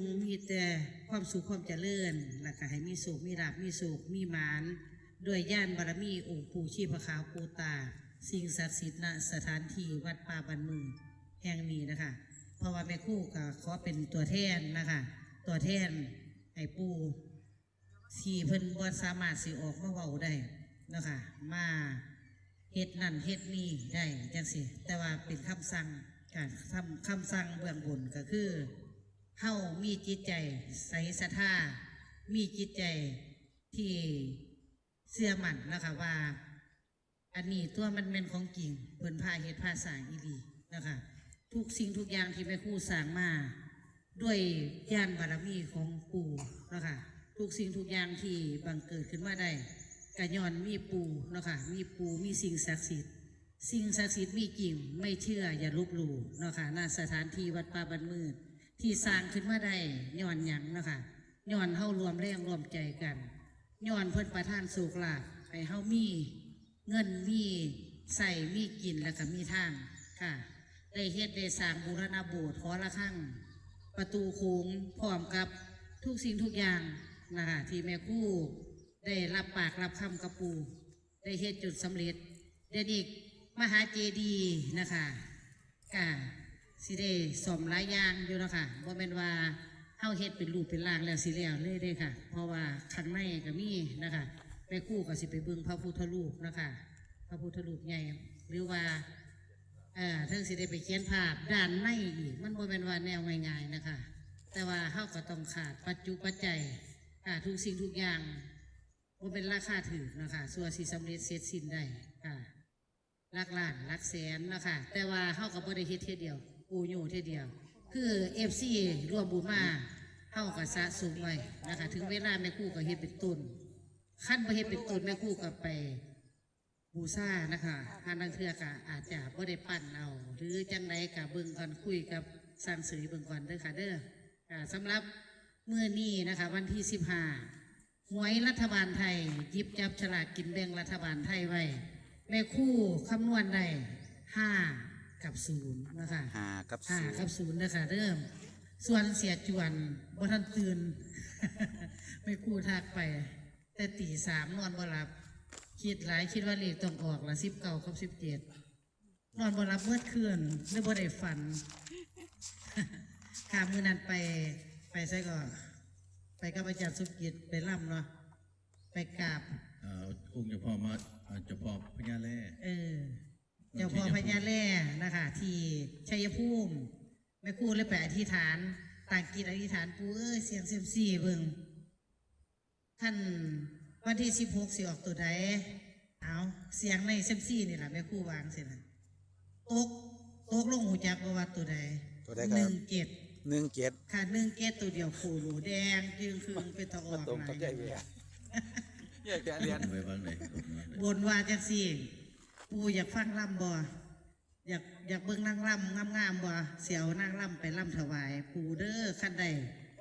งมีแต่ความสุขความเจริญและก็ให้มีสุขมีราบมีสุขมีหมานด้วยย่านบารมีองค์ปู่ชีพขาวปูตา สิ่งศักดิ์สิทธิ์ณสถานที่วัดป่าบันมือแห่งนี้นะคะ เพราะว่าแม่คู่ก็ขอเป็นตัวแทนนะคะ ตัวแทนให้ปู่ที่เพิ่นบ่สามารถสิออกมาเว้าได้นะคะมาเฮ็ดนั่นเฮ็ดนี่ได้จังสิแต่ว่าเป็นคำสั่งการทำคำสั่งเบื้องบนก็คือ เฮามีจิตใจใสศรัทธามีจิตใจที่เชื่อมั่นนะคะว่า อันนี้ตัวมันเป็นของจริงเพิ่นพาเฮ็ดพาสร้างอีดีนะคะทุกสิ่งทุกอย่างที่แม่ครูสร้างมาด้วยญาณบารมีของปู่นะคะทุกสิ่งทุกอย่างที่บังเกิดขึ้นมาได้กะย้อนมีปู่นะคะมีปู่มีสิ่งศักดิ์สิทธิ์สิ่งศักดิ์สิทธิ์มีจริงไม่เชื่ออย่าลบหลู่นะคะณสถานที่วัดป่าบันมืด ที่สร้างขึ้นมาได้ย้อนหยังนะคะย้อนเฮารวมแรงรวมใจกันย้อนเพิ่นประทานสุขลาภให้เฮามี เงินมีใส่มีกินแล้วก็มีทางค่ะ ได้เฮ็ดได้สร้างบูรณาโบสถ์หอระฆังประตูโค้งพร้อมกับทุกสิ่งทุกอย่างนะคะที่แม่คู่ได้รับปากรับคำกับปู ได้เฮ็ดจุดสำเร็จเดยวนิกมหาเจดีย์นะคะกะ สิได้สมหลายอย่างอยู่นะคะบ่แม่นว่าเฮาเฮ็ดเป็นรูปเป็นร่างแล้วสิแล้วเลยเด้ค่ะ เพราะว่าข้างในก็มีนะคะแม่คู่ก็สิไปเบิ่งพระพุทธรูปนะคะพระพุทธรูปใหญ่หรือว่าเอ่อเทิงสิได้ไปเขียนภาพด้านในอีกมันบ่เป็นว่าแนวง่ายๆนะคะ แต่ว่าเฮาก็ต้องขาดปัจจุปัจจัยค่ะทุกสิ่งทุกอย่างบ่เป็นราคาถือนะคะส่วนสิสำเร็จเสร็จสิ้นได้ค่ะลักล้านลักแสนนะคะแต่ว่าเฮาก็บ่ได้เฮ็ดเทียเดียว ปูอยู่เทีเดียว คือ FC รวมบุญมาเฮาก็สะสมไว้นะคะ ถึงเวลาแม่คู่ก็เฮ็ดเป็นต้นขั้นบ่เฮ็ดเป็นต้นแม่คู่ก็ไปบูซ่านะคะทานนังเทือกะอาจจะบ่ได้ปั้นเอาหรือจังไดกะเบิ่งก่อนคุยกับสร้างสื่อเบิ่งก่อนเด้อค่ะเด้อค่ะสำหรับเมื้อนี้นะคะ วันที่15หวยรัฐบาลไทยยิบจับฉลากกินแบ่งรัฐบาลไทยไว้แม่คู่คำนวณได้ห้า กับศูนย์นะคะห้ากับห้าศูนกับย์ศูนย์นะคะเริ่ม ส่วนเสียจวนบ่ทันตื่น ไม่กู้ทักไป แต่ตีสามนอนบ่หลับ คิดหลายคิดว่าเลขต้องออกละสิบเก้ากับสิบเจ็ดนอนบ่หลับเมื่อคืนหรือบ่ได้ฝัน ข้ามมือนั้นไปไปใส่ก่อน ไปกับอาจารย์สุกิจไปร่ำเนาะไปกราบ เอ่อองค์เจ้าพ่อมาเอ่อเจ้าพ่อพญาแร่เออ เจ้าพ่อพญาแร่นะคะ ที่ชัยภูมิแม่ครู่เลยไปอธิษฐานต่างกิจอธิษฐานปูเอ้ยเสียงเซยมซี่เบิ่งท่านวันที่สิบหกสิออกตัวใดเอาเสียงในเซยมซี่นี่แหละแม่ครู่วางเสร็จแล้วตกตกลงหูจักประวัติตัวใดตัวใดคหรับนึ่งเจ็ดหนึ่งเจ็ดค่ะหนึ่งเจ็ดตัวเดียวขู่หนูแดงจึงคืงเป็นตะออกตรงหลากับยใหญ่เวียใหญ่แกเรียนไว้บ้างไหนตรงนั้นบนว่าจังสี่ ปูอยากฟังล่ำบ่อยากอยากเบิ่งนางล่ำงามๆบ่เสียวนางล่ำไปล่ำถวาย ปูเด้อขั้นใด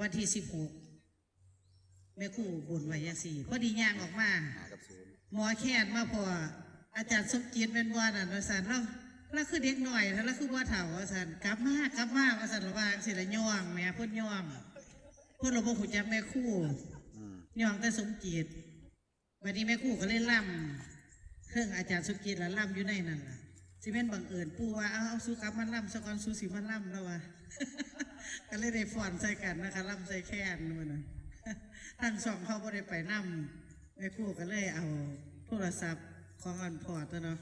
วันที่สิบหกแม่ครู่บนไว้จังสี่พอดีย่างออกมาห้ากับศูนย์หมอแค้นมาพออาจารย์สมจิตเป็นบ่นั่นว่าสันเราเราคือเด็กหน่อยแล้วคือว่าเฒ่าว่าสันกลับมากลับมาว่าสันระวางสิละย่องแม่เพิ่นย่องเพิ่นเราบ่ฮู้จักแม่ครู่อืมย่องแต่สมจิตวันนี้แม่ครู่ก็เลยล่ำ เครื่องอาจารย์สมจิตละล่ำอยู่ในนั่นล่ะสิเป็นบังเอิญปู่ว่าเอาเอาสู้กลับมันล่ำสกอนสู้สิมันล่ำแล้วว่ะก็เลยได้ฟ้อนใส่กันนะคะล่ำใส่แค้นมันน่ะทั้งสองเขาบ่ได้ไปนํแม่ครู่ก็เลยเอาโทรศัพท์ของอันพอตัวเนาะ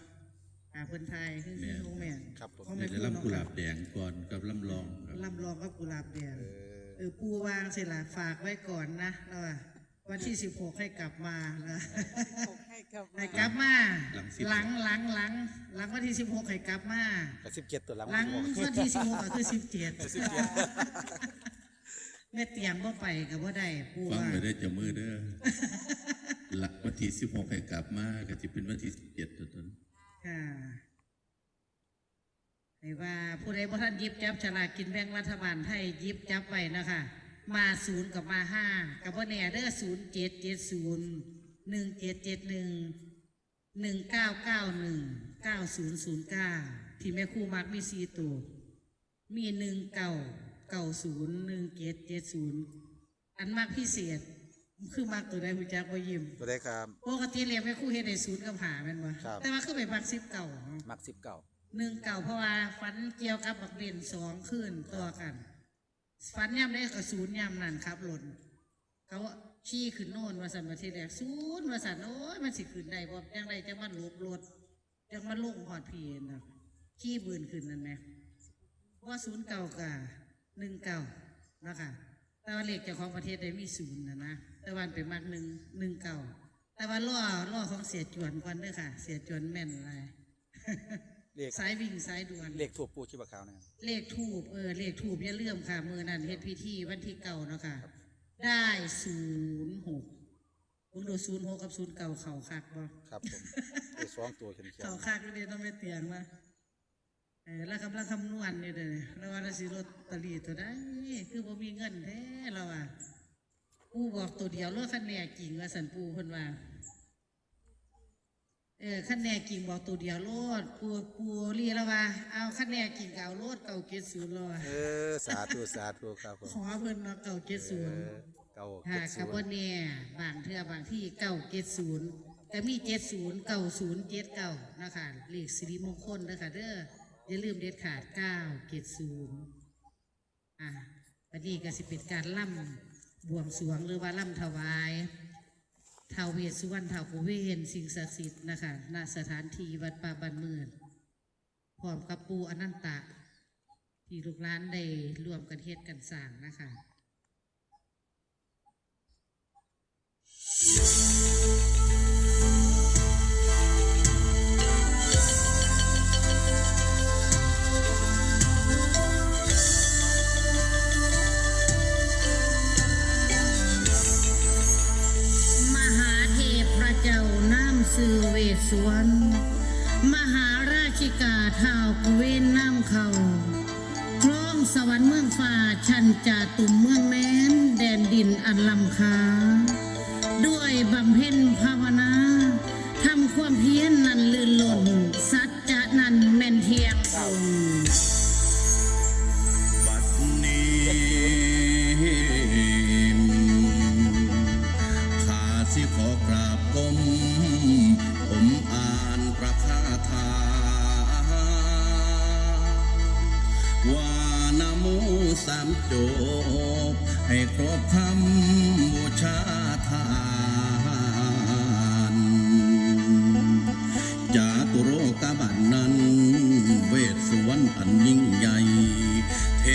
หาเพิ่นไทยคือคือโรงแม่นครับผมของเดี๋แม่ยวครู่จะเนาะลำกุหลาบแดงก่อนกับลำลองครับลำลองกับกุหลาบแดงเออเออปูวางเสร็จละฝากไว้ก่อนนะแล้วว่า วันที่สิบหกให้กลับมาแล้วให้กลับให้กลับมาหลังหลังหลังหลังวันที่สิบหกให้กลับมากับสิบเจ็ดตัวหลังหลังที่วันที่สิบหกก็คือสิบเจ็ดสิบเจ็ดแม่เตรียมว่าไปกับว่าได้ปูฟังว่าไปได้จะมือเด้อหลักวันที่สิบหกให้กลับมาก็จะเป็นวันที่สิบเจ็ดตัวนั้นค่ะให้ว่าผู้ใดบ่ท่านหยิบจับฉลากกินแบ่งรัฐบาลไทยหยิบจับไว้นะคะ มาศูนย์กับมาห้ากับว่าแน่เด้อศูนย์เจ็ดเจ็ดศูนย์หนึ่งเจ็ดเจ็ดหนึ่งหนึ่งเก้าเก้าหนึ่งเก้าศูนย์ศูนย์เก้าที่แม่ครู่มักมีสี่ตัวมีหนึ่งเก้าเก้าศูนย์หนึ่งเจ็ดเจ็ดศูนย์อันมากพิเศษคือมากตัวใดหูจักบ่ยิ้มตัวได้ครับปกติเรียกไม่คู่เฮ็ดได้ศูนย์กับหาแม่นบ่ครับแต่ว่าคือไปมักสิบเก่ามักสิบเก่าหนึ่งเก่าเพราะว่าฟันเกี่ยวกับบักเด่นสองขึ้นต่อกัน ฟันย่ำได้กับศูนย์ย่ำนั่นครับหล่นเขาขี้ขึ้นโน่นว่าสันมาทีแรกศูนย์ว่าสันโอ้ยมันสิขึ้นได้บ่จังไรจังมันลบรถจังมันลงหอดพีนะขี้บืนขึ้นนั่นไหมว่าศูนย์เก่ากะหนึ่งเก่านะคะแต่ว่าเลขเจ้าของประเทศได้มีศูนย์นะนะแต่วันเป็นมากหนึ่งหนึ่งเก่าแต่ว่าล่อล่อของเสียจวนก่อนด้อค่ะ เสียจวนแม่นอะไร เลขสายวิ่งสายด่วน เลขถูกปูชีพขาวนะครับ เลขทูบเออเลขทูบอย่าลืมค่ะมือนั้นเฮ็ดพิธีวันที่เก่าเนาะค่ะได้ศูนย์หกมึงดูศูนย์หกกับศูนย์เก่าเข่าคักบ่ครับผมเลขสองตัวเขียนเขียนเข่าคักนี่เด้ต้องไปเตียงว่าเออแล้วกำลังคำนวณนี่เด้อแล้วว่าเราสิลอตเตอรี่ตัวได้คือบ่มีเงินแท้เราอะปู่บอกตัวเดียวเลือกคันแน่กิ่งว่าสันปู่เพิ่นว่า เออคันแน่กิ่งบอกตัวเดียวโลดปู่ปู่รีแล้วว่าเอาคันแน่กิ่งก็เอาโลดเก่าเกศศูนย์แล้วอะเออสาธุสาธุครับผมขอเพิ่นเนาะเก่าเกศเอศูนย์อเก่าค่ะเจ็ดคศูรับนว่าย์เนี่ยบางเทื่อบางที่เก่าเกศศูนย์แต่มีเจ็ดศูนย์เก่าศูนย์เจ็ดเก่านะคะเลขสิริมงคลเด้อค่ะเด้ออย่าลืมเด็ดขาดเก้าเกศศูนย์อ่าวันนี้ก็สิเป็นการล่ำบวงสรวงหรือว่าล่ำถวาย ท้าวเวสสุวรรณท้าวกุเวนสิ่งศักดิ์สิทธิ์นะคะณสถานที่วัดป่าบันเมืองพร้อมกับปูอนันตะ ที่ลูกหลานได้รวมกันเฮ็ดกันสร้างนะคะ สวน มหาราชิกาเท้าวกเวนน้ำเขาครองสวรรค์เมืองฟ้าชันจ่าตุมเมืองแม้น แดนดินอันลำคา ด้วยบำเพ็ญภาวนาทำความเพียรนนันลื่นล่น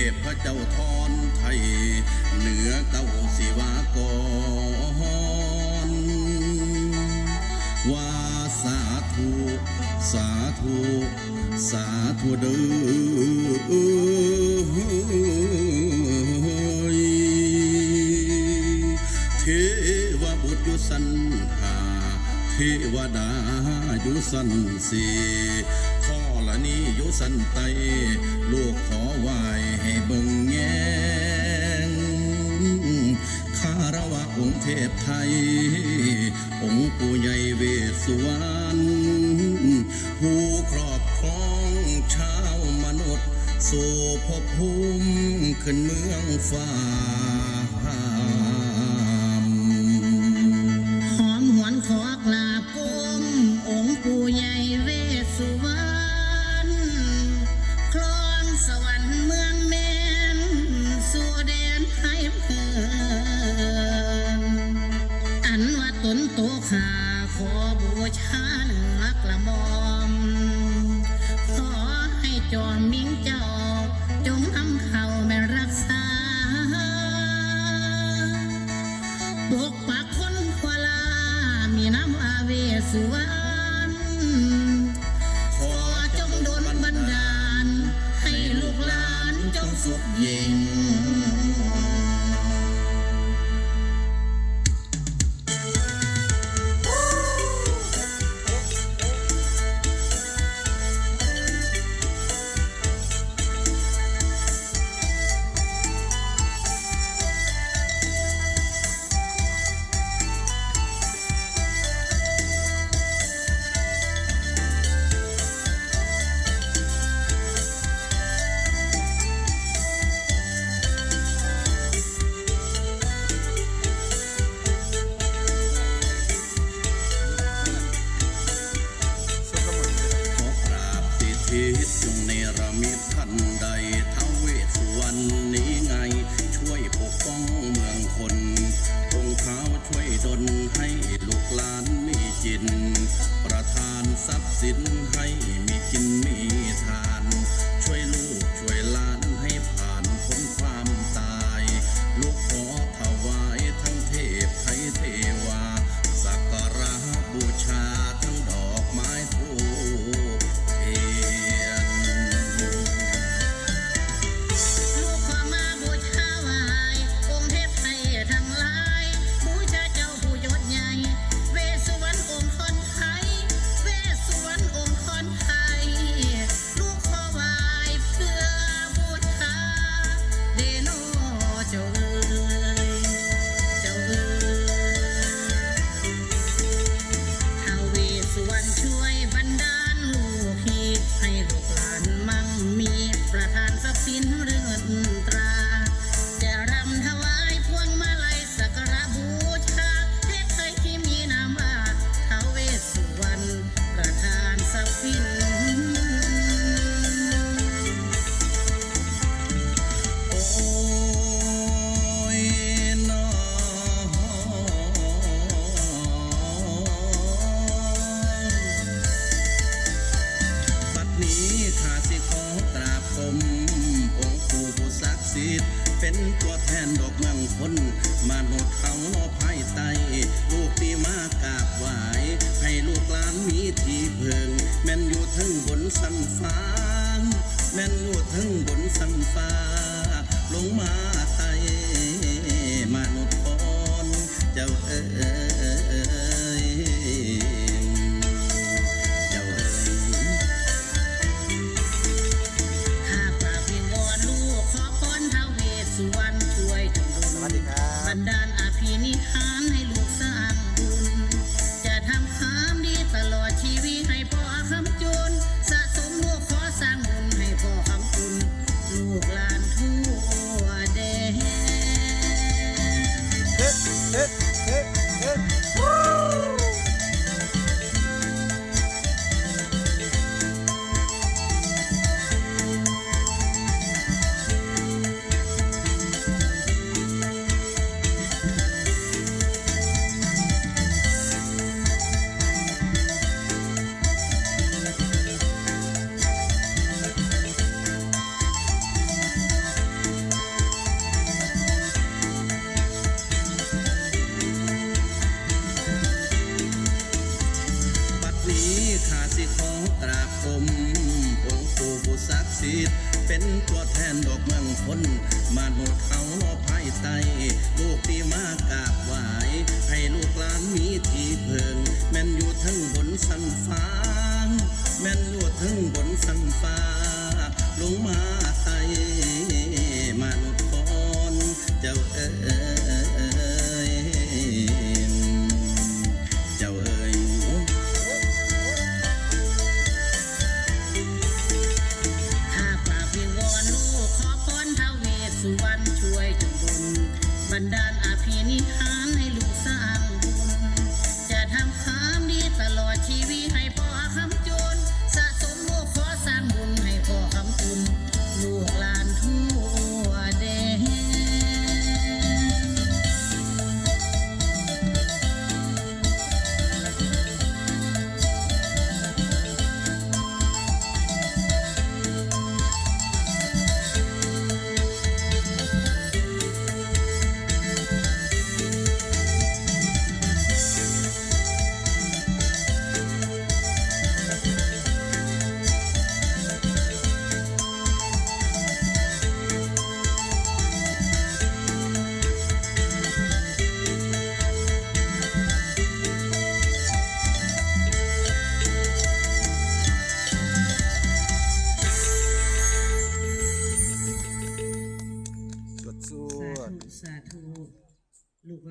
เทพเจ้าทอนไทย เหนือเก้าศิวากรว่าสาธุ สาธุ สาธุเด้อเทวบุตรยู่สันหาเทวดาอยู่สันสี นีอยู่สันไต ลูกขอไหวให้เบิ่งแงงคารวะองค์เทพไทย องค์ปู่ใหญ่เวสสุวรรณผู้ครอบครองชาวมนุษย์ สู่ภพภูมิขึ้นเมืองฟ้า ขาขอบูชาเหนือกละมอ ทรัพย์สินให้มีกินมี วัสดีครับ บันดาลอาภินิหาร ตัแทนดอกมังคนมาหนุษย์เขาภายใตลูกตีมากราบไหวให้ลูกหลานมีที่เพิง แม่นอยู่ทั้งบนสันฟ้า แม่นอยู่ทั้งบนสันฟ้า ลงมาไทยมนุษย์นเจ้าเอ๋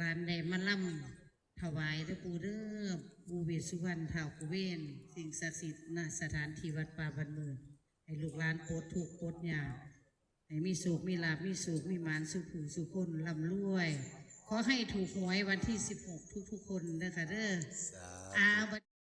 านใดมาล่ำถวายเด้อปูเริ่มปูเวสุวรรณเท่ากุเวนสิ่งศักดิ์สิทธิ์ณสถานที่วัดป่าบันเมืองให้ลูกหลานโปดถูกโปดยาวให้มีสุขมีลาบมีสุขมีหมานสุขผูสุขคนลำรวย ขอให้ถูกหวยวันที่ 16 ทุกๆคนนะคะเด้ออา